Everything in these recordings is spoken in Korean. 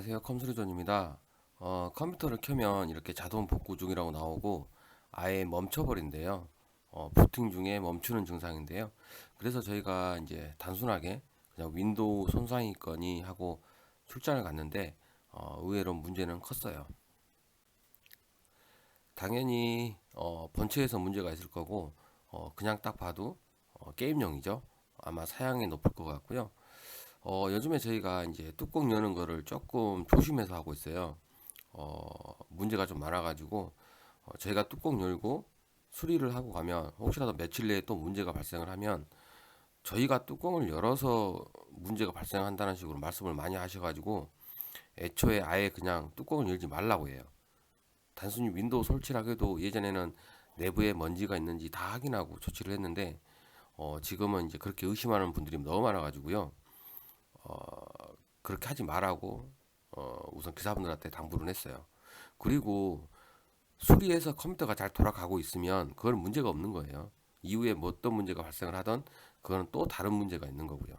안녕하세요. 컴수리존입니다. 어, 컴퓨터를 켜면 이렇게 자동 복구 중이라고 나오고 아예 멈춰버린대요. 어, 부팅 중에 멈추는 증상인데요. 그래서 저희가 이제 단순하게 그냥 윈도우 손상이 있거니 하고 출장을 갔는데 어, 의외로 문제는 컸어요. 당연히 어, 본체에서 문제가 있을 거고 어, 그냥 딱 봐도 어, 게임용이죠. 아마 사양이 높을 것 같고요. 어, 요즘에 저희가 이제 뚜껑 여는 거를 조금 조심해서 하고 있어요. 어, 문제가 좀 많아가지고 어, 저희가 뚜껑 열고 수리를 하고 가면 혹시라도 며칠 내에 또 문제가 발생을 하면 저희가 뚜껑을 열어서 문제가 발생한다는 식으로 말씀을 많이 하셔가지고 애초에 아예 그냥 뚜껑을 열지 말라고 해요. 단순히 윈도우 설치를 해도 예전에는 내부에 먼지가 있는지 다 확인하고 조치를 했는데 어, 지금은 이제 그렇게 의심하는 분들이 너무 많아가지고요. 어, 그렇게 하지 말라고 어, 우선 기사분들한테 당부를 했어요. 그리고 수리해서 컴퓨터가 잘 돌아가고 있으면 그건 문제가 없는 거예요. 이후에 뭐 어떤 문제가 발생을 하던 그거는 또 다른 문제가 있는 거고요.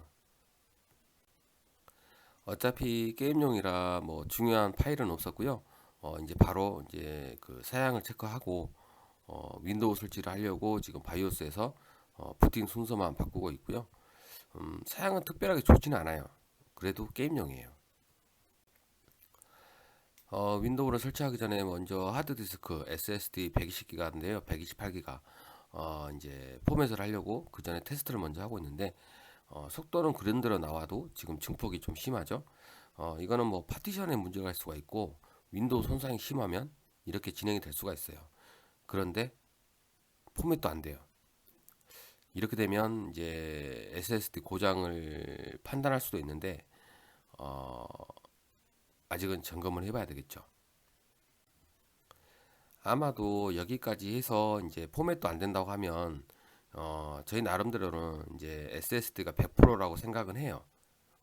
어차피 게임용이라 뭐 중요한 파일은 없었고요. 어, 이제 바로 이제 그 사양을 체크하고 어, 윈도우 설치를 하려고 지금 바이오스에서 어, 부팅 순서만 바꾸고 있고요. 음, 사양은 특별하게 좋지는 않아요. 그래도 게임용이에요. 어, 윈도우를 설치하기 전에 먼저 하드디스크 SSD 120기가인데요. 128기가 어, 이제 포맷을 하려고 그 전에 테스트를 먼저 하고 있는데 어, 속도는 그런대로 나와도 지금 증폭이 좀 심하죠. 어, 이거는 뭐 파티션에 문제가 있을 수가 있고 윈도우 손상이 심하면 이렇게 진행이 될 수가 있어요. 그런데 포맷도 안 돼요. 이렇게 되면 이제 SSD 고장을 판단할 수도 있는데 어, 아직은 점검을 해봐야 되겠죠. 아마도 여기까지 해서 이제 포맷도 안 된다고 하면 어, 저희 나름대로는 이제 SSD가 100%라고 생각은 해요.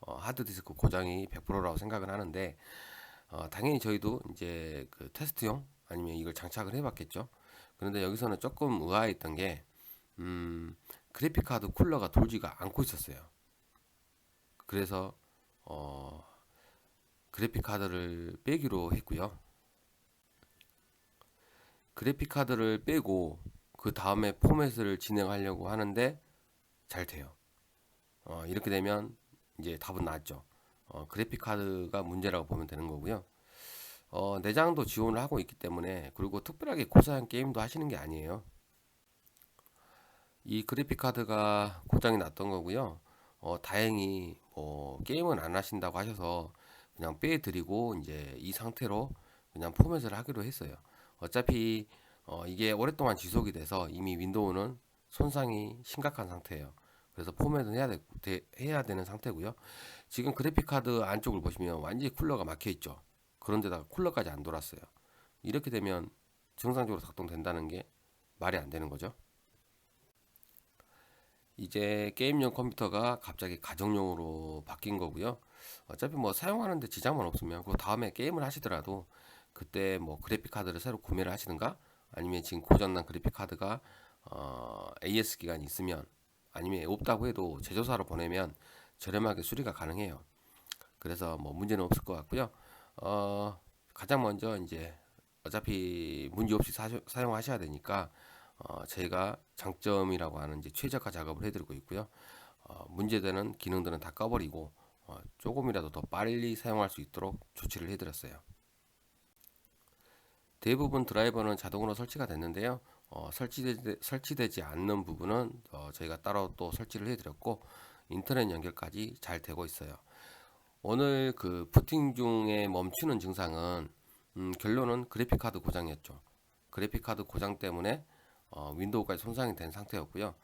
어, 하드디스크 고장이 100%라고 생각은 하는데 어, 당연히 저희도 이제 그 테스트용 아니면 이걸 장착을 해봤겠죠. 그런데 여기서는 조금 의아했던 게 음, 그래픽 카드 쿨러가 돌지가 않고 있었어요. 그래서 어, 그래픽 카드를 빼기로 했고요. 그래픽 카드를 빼고 그 다음에 포맷을 진행하려고 하는데 잘 돼요. 어, 이렇게 되면 이제 답은 나왔죠. 어, 그래픽 카드가 문제라고 보면 되는 거고요. 어, 내장도 지원을 하고 있기 때문에 그리고 특별하게 고사양 게임도 하시는 게 아니에요. 이 그래픽 카드가 고장이 났던 거고요. 어, 다행히 뭐 게임은 안 하신다고 하셔서 그냥 빼드리고 이제 이 상태로 그냥 포맷을 하기로 했어요. 어차피 어, 이게 오랫동안 지속이 돼서 이미 윈도우는 손상이 심각한 상태예요. 그래서 포맷은 해야, 되, 되, 해야 되는 상태고요. 지금 그래픽 카드 안쪽을 보시면 완전히 쿨러가 막혀 있죠. 그런데다가 쿨러까지 안 돌았어요. 이렇게 되면 정상적으로 작동된다는 게 말이 안 되는 거죠. 이제 게임용 컴퓨터가 갑자기 가정용으로 바뀐 거고요. 어차피 뭐 사용하는데 지장만 없으면 그 다음에 게임을 하시더라도 그때 뭐 그래픽 카드를 새로 구매를 하시든가 아니면 지금 고장난 그래픽 카드가 어, AS 기간이 있으면 아니면 없다고 해도 제조사로 보내면 저렴하게 수리가 가능해요. 그래서 뭐 문제는 없을 것 같고요. 어, 가장 먼저 이제 어차피 문제 없이 사, 사용하셔야 되니까 어, 저희가 장점이라고 하는 이제 최적화 작업을 해드리고 있고요. 어, 문제되는 기능들은 다 꺼버리고 어, 조금이라도 더 빨리 사용할 수 있도록 조치를 해드렸어요. 대부분 드라이버는 자동으로 설치가 됐는데요. 어, 설치되, 설치되지 않는 부분은 어, 저희가 따로 또 설치를 해드렸고 인터넷 연결까지 잘 되고 있어요. 오늘 그 부팅 중에 멈추는 증상은 음, 결론은 그래픽 카드 고장이었죠. 그래픽 카드 고장 때문에 어, 윈도우까지 손상이 된 상태였고요.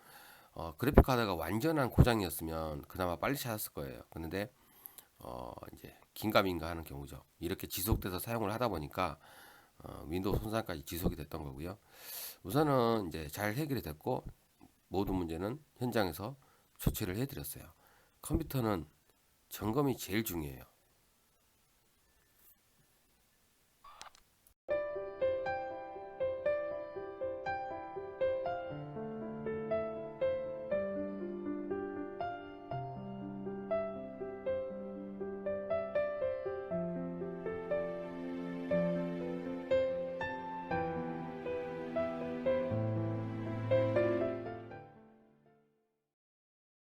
어, 그래픽 카드가 완전한 고장이었으면 그나마 빨리 찾았을 거예요. 그런데 어, 이제 긴가민가 하는 경우죠. 이렇게 지속돼서 사용을 하다 보니까 어, 윈도우 손상까지 지속이 됐던 거고요. 우선은 이제 잘 해결이 됐고 모든 문제는 현장에서 조치를 해드렸어요. 컴퓨터는 점검이 제일 중요해요.